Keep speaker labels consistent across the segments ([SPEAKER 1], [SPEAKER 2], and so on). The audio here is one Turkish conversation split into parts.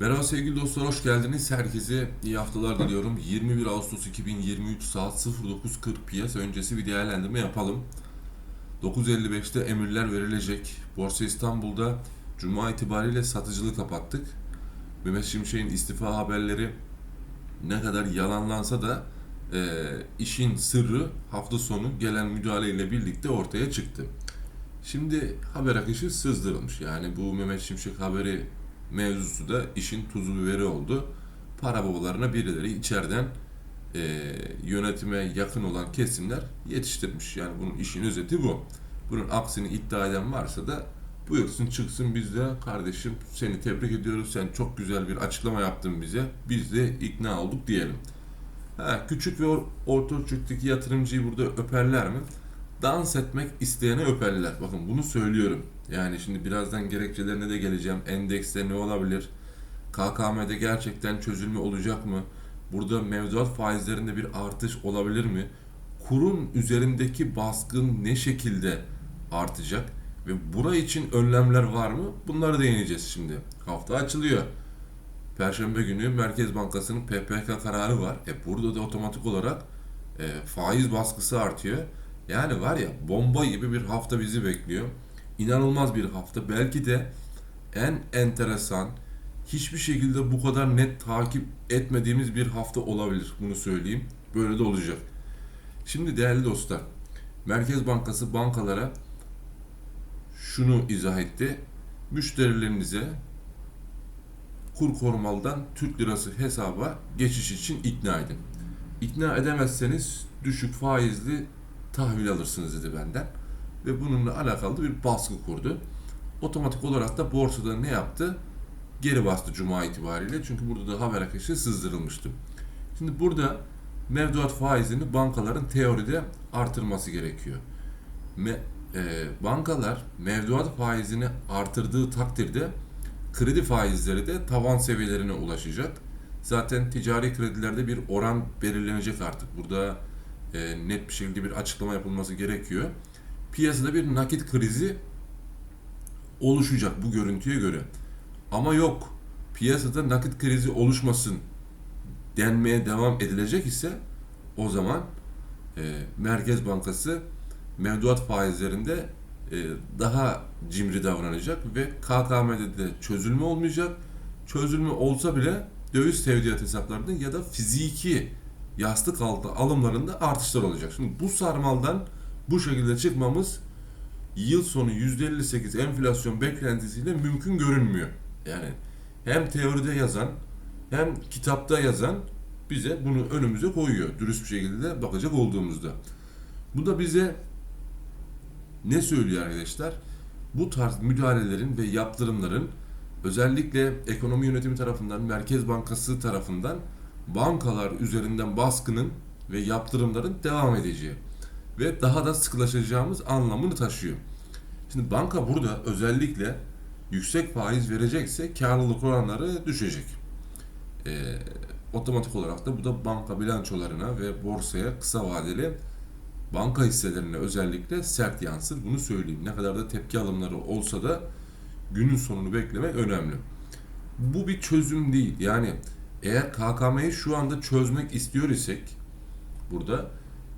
[SPEAKER 1] Merhaba sevgili dostlar, hoş geldiniz. Herkese iyi haftalar diliyorum. 21 Ağustos 2023 saat 09.40 piyasa öncesi bir değerlendirme yapalım. 9.55'te emirler verilecek. Borsa İstanbul'da Cuma itibariyle satıcılığı kapattık. Mehmet Şimşek'in istifa haberleri ne kadar yalanlansa da e, işin sırrı hafta sonu gelen müdahaleyle birlikte ortaya çıktı. Şimdi haber akışı sızdırılmış. Yani bu Mehmet Şimşek haberi mevzusu da işin tuzu biberi oldu. Para babalarına birileri içeriden e, yönetime yakın olan kesimler yetiştirmiş. Yani bunun işin özeti bu. Bunun aksini iddia eden varsa da buyursun çıksın biz de kardeşim seni tebrik ediyoruz. Sen çok güzel bir açıklama yaptın bize. Biz de ikna olduk diyelim. Ha, küçük ve or- orta ölçekteki yatırımcıyı burada öperler mi? Dans etmek isteyene öperler. Bakın bunu söylüyorum. Yani şimdi birazdan gerekçelerine de geleceğim. Endekste ne olabilir? KKM'de gerçekten çözülme olacak mı? Burada mevduat faizlerinde bir artış olabilir mi? Kurun üzerindeki baskın ne şekilde artacak? Ve bura için önlemler var mı? Bunları değineceğiz şimdi. Hafta açılıyor. Perşembe günü Merkez Bankası'nın PPK kararı var. E burada da otomatik olarak e, faiz baskısı artıyor. Yani var ya bomba gibi bir hafta bizi bekliyor. İnanılmaz bir hafta. Belki de en enteresan, hiçbir şekilde bu kadar net takip etmediğimiz bir hafta olabilir. Bunu söyleyeyim. Böyle de olacak. Şimdi değerli dostlar, Merkez Bankası bankalara şunu izah etti. Müşterilerinize kur korumalıdan Türk lirası hesaba geçiş için ikna edin. İkna edemezseniz düşük faizli tahvil alırsınız dedi benden. Ve bununla alakalı bir baskı kurdu. Otomatik olarak da borsada ne yaptı? Geri bastı Cuma itibariyle. Çünkü burada da haber akışı sızdırılmıştı. Şimdi burada mevduat faizini bankaların teoride artırması gerekiyor. Me, e, bankalar mevduat faizini artırdığı takdirde kredi faizleri de tavan seviyelerine ulaşacak. Zaten ticari kredilerde bir oran belirlenecek artık. Burada e, net bir şekilde bir açıklama yapılması gerekiyor. Piyasada bir nakit krizi oluşacak bu görüntüye göre. Ama yok. Piyasada nakit krizi oluşmasın denmeye devam edilecek ise o zaman e, Merkez Bankası mevduat faizlerinde e, daha cimri davranacak ve KKM'de de çözülme olmayacak. Çözülme olsa bile döviz tevdiat hesaplarında ya da fiziki yastık altı alımlarında artışlar olacak. Şimdi bu sarmaldan bu şekilde çıkmamız yıl sonu %58 enflasyon beklentisiyle mümkün görünmüyor. Yani hem teoride yazan hem kitapta yazan bize bunu önümüze koyuyor. Dürüst bir şekilde bakacak olduğumuzda. Bu da bize ne söylüyor arkadaşlar? Bu tarz müdahalelerin ve yaptırımların özellikle ekonomi yönetimi tarafından, Merkez Bankası tarafından bankalar üzerinden baskının ve yaptırımların devam edeceği ve daha da sıkılaşacağımız anlamını taşıyor. Şimdi banka burada özellikle yüksek faiz verecekse karlılık oranları düşecek. Ee, otomatik olarak da bu da banka bilançolarına ve borsaya kısa vadeli banka hisselerine özellikle sert yansır. Bunu söyleyeyim. Ne kadar da tepki alımları olsa da günün sonunu beklemek önemli. Bu bir çözüm değil. Yani eğer KKM'yi şu anda çözmek istiyor isek burada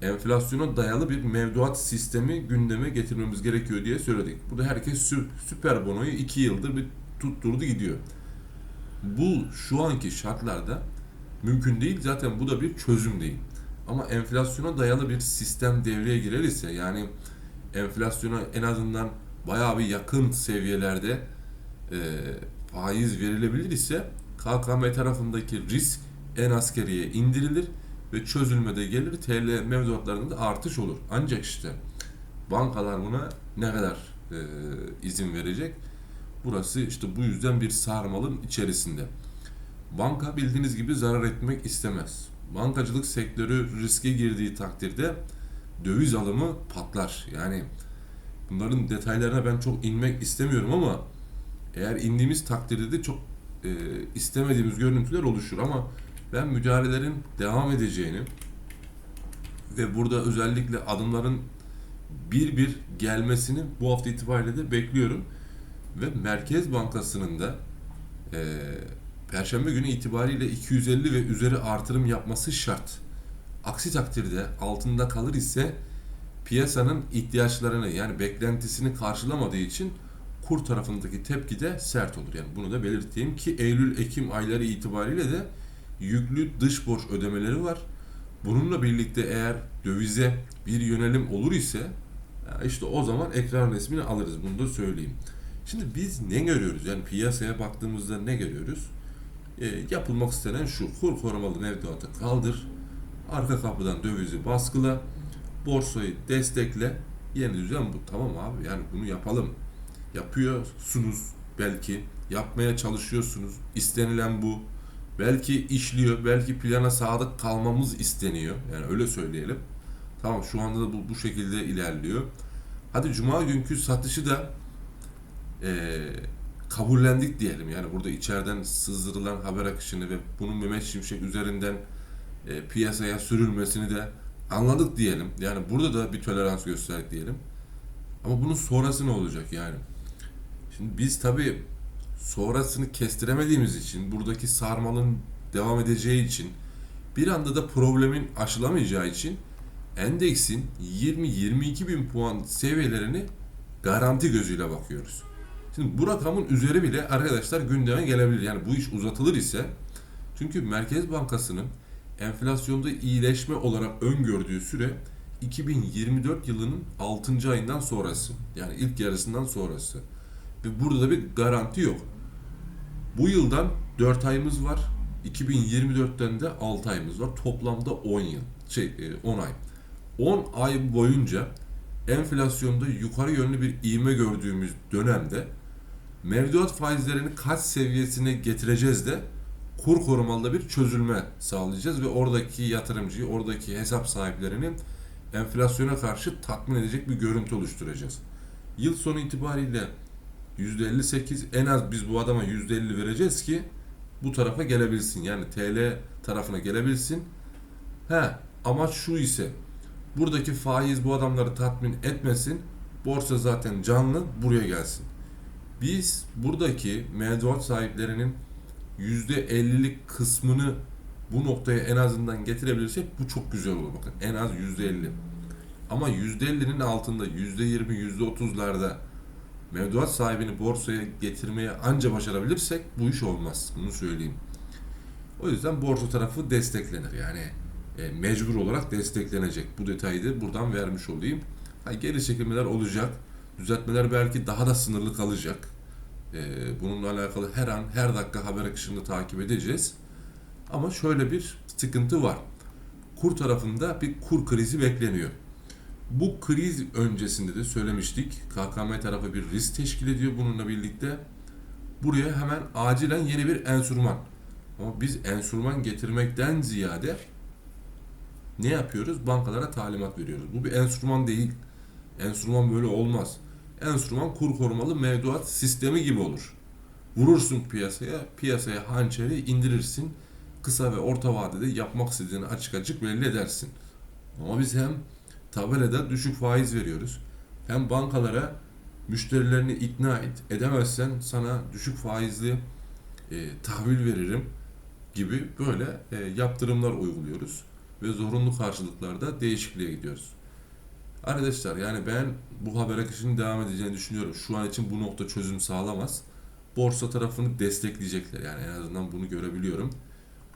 [SPEAKER 1] enflasyona dayalı bir mevduat sistemi gündeme getirmemiz gerekiyor diye söyledik. Burada herkes sü- süper bonoyu iki yıldır bir tutturdu gidiyor. Bu şu anki şartlarda mümkün değil. Zaten bu da bir çözüm değil. Ama enflasyona dayalı bir sistem devreye girer ise yani enflasyona en azından bayağı bir yakın seviyelerde e, faiz verilebilir ise KKM tarafındaki risk en askeriye indirilir ve çözülmede gelir TL mevduatlarında da artış olur. Ancak işte bankalar buna ne kadar e, izin verecek? Burası işte bu yüzden bir sarmalın içerisinde. Banka bildiğiniz gibi zarar etmek istemez. Bankacılık sektörü riske girdiği takdirde döviz alımı patlar. Yani bunların detaylarına ben çok inmek istemiyorum ama eğer indiğimiz takdirde de çok e, istemediğimiz görüntüler oluşur ama ben müdahalelerin devam edeceğini ve burada özellikle adımların bir bir gelmesini bu hafta itibariyle de bekliyorum ve Merkez Bankası'nın da e, Perşembe günü itibariyle 250 ve üzeri artırım yapması şart. Aksi takdirde altında kalır ise piyasanın ihtiyaçlarını yani beklentisini karşılamadığı için kur tarafındaki tepki de sert olur. Yani bunu da belirteyim ki Eylül-Ekim ayları itibariyle de yüklü dış borç ödemeleri var. Bununla birlikte eğer dövize bir yönelim olur ise işte o zaman ekran resmini alırız. Bunu da söyleyeyim. Şimdi biz ne görüyoruz? Yani piyasaya baktığımızda ne görüyoruz? E, yapılmak istenen şu. Kur korumalı mevduatı kaldır. Arka kapıdan dövizi baskıla. Borsayı destekle. Yeni düzen bu. Tamam abi yani bunu yapalım. Yapıyorsunuz belki. Yapmaya çalışıyorsunuz. İstenilen bu. Belki işliyor. Belki plana sadık kalmamız isteniyor. Yani öyle söyleyelim. Tamam şu anda da bu, bu şekilde ilerliyor. Hadi cuma günkü satışı da eee, kabullendik diyelim. Yani burada içeriden sızdırılan haber akışını ve bunun Mehmet Şimşek üzerinden e, piyasaya sürülmesini de anladık diyelim. Yani burada da bir tolerans gösterdik diyelim. Ama bunun sonrası ne olacak yani? Şimdi biz tabii sonrasını kestiremediğimiz için, buradaki sarmalın devam edeceği için, bir anda da problemin aşılamayacağı için endeksin 20-22 bin puan seviyelerini garanti gözüyle bakıyoruz. Şimdi bu rakamın üzeri bile arkadaşlar gündeme gelebilir. Yani bu iş uzatılır ise çünkü Merkez Bankası'nın enflasyonda iyileşme olarak öngördüğü süre 2024 yılının 6. ayından sonrası. Yani ilk yarısından sonrası. Ve burada da bir garanti yok. Bu yıldan 4 ayımız var. 2024'ten de 6 ayımız var. Toplamda 10 yıl. Şey e, 10 ay. 10 ay boyunca enflasyonda yukarı yönlü bir ivme gördüğümüz dönemde mevduat faizlerini kaç seviyesine getireceğiz de kur korumalı bir çözülme sağlayacağız ve oradaki yatırımcıyı, oradaki hesap sahiplerini enflasyona karşı tatmin edecek bir görüntü oluşturacağız. Yıl sonu itibariyle %58 en az biz bu adama %50 vereceğiz ki bu tarafa gelebilsin. Yani TL tarafına gelebilsin. He, amaç şu ise buradaki faiz bu adamları tatmin etmesin. Borsa zaten canlı buraya gelsin. Biz buradaki mevduat sahiplerinin %50'lik kısmını bu noktaya en azından getirebilirsek bu çok güzel olur bakın. En az %50. Ama %50'nin altında %20, %30'larda mevduat sahibini borsaya getirmeye anca başarabilirsek bu iş olmaz. Bunu söyleyeyim. O yüzden borsa tarafı desteklenir. Yani e, mecbur olarak desteklenecek. Bu detayı da buradan vermiş olayım. Ha, geri çekilmeler olacak. Düzeltmeler belki daha da sınırlı kalacak. E, bununla alakalı her an, her dakika haber akışını takip edeceğiz. Ama şöyle bir sıkıntı var. Kur tarafında bir kur krizi bekleniyor. Bu kriz öncesinde de söylemiştik. KKM tarafı bir risk teşkil ediyor bununla birlikte. Buraya hemen acilen yeni bir enstrüman. Ama biz enstrüman getirmekten ziyade ne yapıyoruz? Bankalara talimat veriyoruz. Bu bir enstrüman değil. Enstrüman böyle olmaz. Enstrüman kur korumalı mevduat sistemi gibi olur. Vurursun piyasaya, piyasaya hançeri indirirsin. Kısa ve orta vadede yapmak istediğini açık açık belli edersin. Ama biz hem tabelada düşük faiz veriyoruz. Hem bankalara müşterilerini ikna et. Edemezsen sana düşük faizli e, tahvil veririm gibi böyle e, yaptırımlar uyguluyoruz ve zorunlu karşılıklarda değişikliğe gidiyoruz. Arkadaşlar yani ben bu haber akışının devam edeceğini düşünüyorum. Şu an için bu nokta çözüm sağlamaz. Borsa tarafını destekleyecekler. Yani en azından bunu görebiliyorum.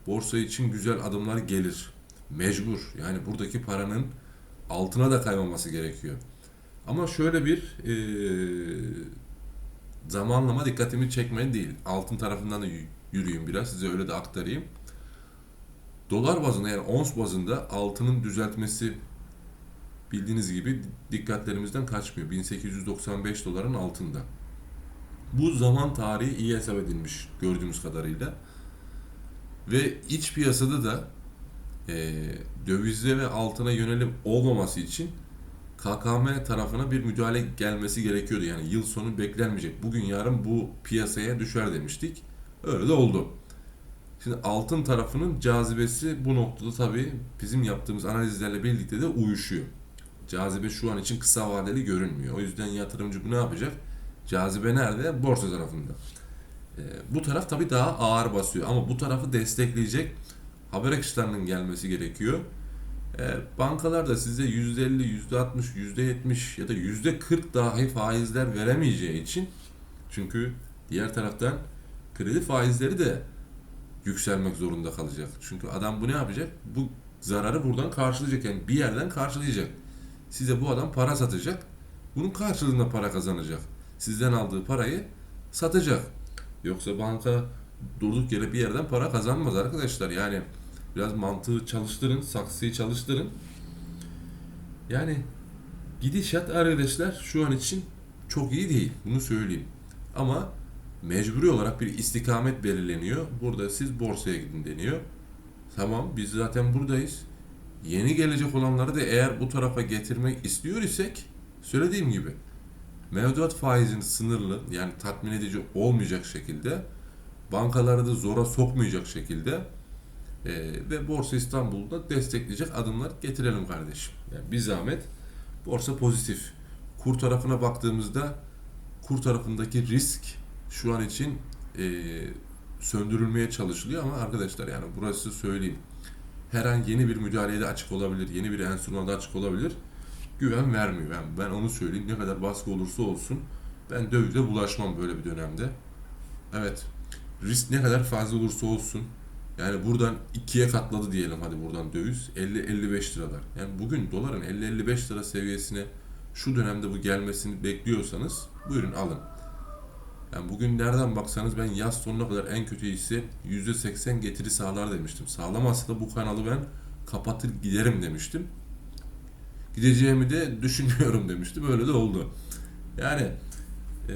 [SPEAKER 1] Borsa için güzel adımlar gelir. Mecbur. Yani buradaki paranın altına da kaymaması gerekiyor. Ama şöyle bir eee, zamanlama dikkatimi çekmedi değil. Altın tarafından da yürüyeyim biraz. Size öyle de aktarayım. Dolar bazında yani ons bazında altının düzeltmesi bildiğiniz gibi dikkatlerimizden kaçmıyor. 1895 doların altında. Bu zaman tarihi iyi hesap edilmiş gördüğümüz kadarıyla. Ve iç piyasada da e, dövize ve altına yönelim olmaması için KKM tarafına bir müdahale gelmesi gerekiyordu. Yani yıl sonu beklenmeyecek. Bugün yarın bu piyasaya düşer demiştik. Öyle de oldu. Şimdi altın tarafının cazibesi bu noktada tabii bizim yaptığımız analizlerle birlikte de uyuşuyor. Cazibe şu an için kısa vadeli görünmüyor. O yüzden yatırımcı bu ne yapacak? Cazibe nerede? Borsa tarafında. E, bu taraf tabii daha ağır basıyor ama bu tarafı destekleyecek haber akışlarının gelmesi gerekiyor. E, bankalar da size %50, %60, %70 ya da %40 dahi faizler veremeyeceği için çünkü diğer taraftan kredi faizleri de yükselmek zorunda kalacak. Çünkü adam bu ne yapacak? Bu zararı buradan karşılayacak. Yani bir yerden karşılayacak. Size bu adam para satacak. Bunun karşılığında para kazanacak. Sizden aldığı parayı satacak. Yoksa banka durduk yere bir yerden para kazanmaz arkadaşlar. Yani biraz mantığı çalıştırın, saksıyı çalıştırın. Yani gidişat arkadaşlar şu an için çok iyi değil. Bunu söyleyeyim. Ama mecburi olarak bir istikamet belirleniyor. Burada siz borsaya gidin deniyor. Tamam biz zaten buradayız. Yeni gelecek olanları da eğer bu tarafa getirmek istiyor isek söylediğim gibi mevduat faizini sınırlı yani tatmin edici olmayacak şekilde bankaları da zora sokmayacak şekilde e, ve Borsa İstanbul'da destekleyecek adımlar getirelim kardeşim. Yani bir zahmet borsa pozitif. Kur tarafına baktığımızda kur tarafındaki risk şu an için e, söndürülmeye çalışılıyor ama arkadaşlar yani burası söyleyeyim. Her an yeni bir müdahaleye de açık olabilir, yeni bir enstrümana da açık olabilir. Güven vermiyor. Yani ben onu söyleyeyim. Ne kadar baskı olursa olsun ben dövize bulaşmam böyle bir dönemde. Evet. Risk ne kadar fazla olursa olsun yani buradan ikiye katladı diyelim hadi buradan döviz 50-55 liralar. Yani bugün doların 50-55 lira seviyesine şu dönemde bu gelmesini bekliyorsanız buyurun alın. Yani bugün nereden baksanız ben yaz sonuna kadar en kötü ise %80 getiri sağlar demiştim. Sağlamazsa da bu kanalı ben kapatır giderim demiştim. Gideceğimi de düşünmüyorum demiştim. Öyle de oldu. Yani eee,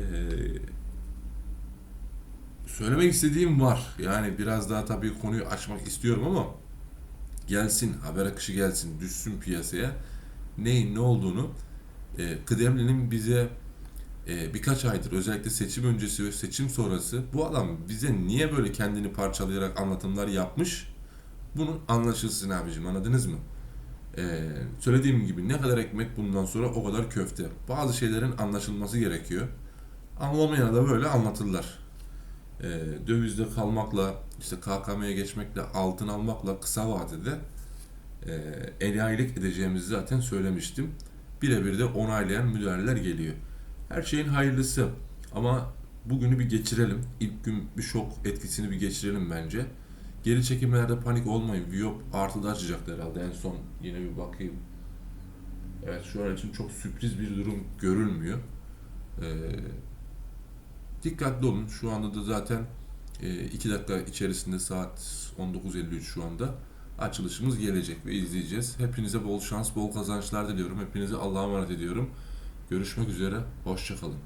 [SPEAKER 1] söylemek istediğim var. Yani biraz daha tabii konuyu açmak istiyorum ama gelsin, haber akışı gelsin, düşsün piyasaya. Neyin ne olduğunu e, kıdemlinin bize e, birkaç aydır özellikle seçim öncesi ve seçim sonrası bu adam bize niye böyle kendini parçalayarak anlatımlar yapmış? Bunun anlaşılsın abicim anladınız mı? E, söylediğim gibi ne kadar ekmek bundan sonra o kadar köfte. Bazı şeylerin anlaşılması gerekiyor. Anlamayana da böyle anlatırlar. E, dövizde kalmakla, işte KKM'ye geçmekle, altın almakla kısa vadede e, enayilik edeceğimizi zaten söylemiştim. Birebir de onaylayan müdahaleler geliyor. Her şeyin hayırlısı. Ama bugünü bir geçirelim. İlk gün bir şok etkisini bir geçirelim bence. Geri çekimlerde panik olmayın. Viyop artıda açacaktı herhalde. En son yine bir bakayım. Evet şu an için çok sürpriz bir durum görülmüyor. Ee, dikkatli olun. Şu anda da zaten 2 dakika içerisinde saat 19.53 şu anda açılışımız gelecek ve izleyeceğiz. Hepinize bol şans, bol kazançlar diliyorum. Hepinize Allah'a emanet ediyorum. Görüşmek üzere. Hoşçakalın.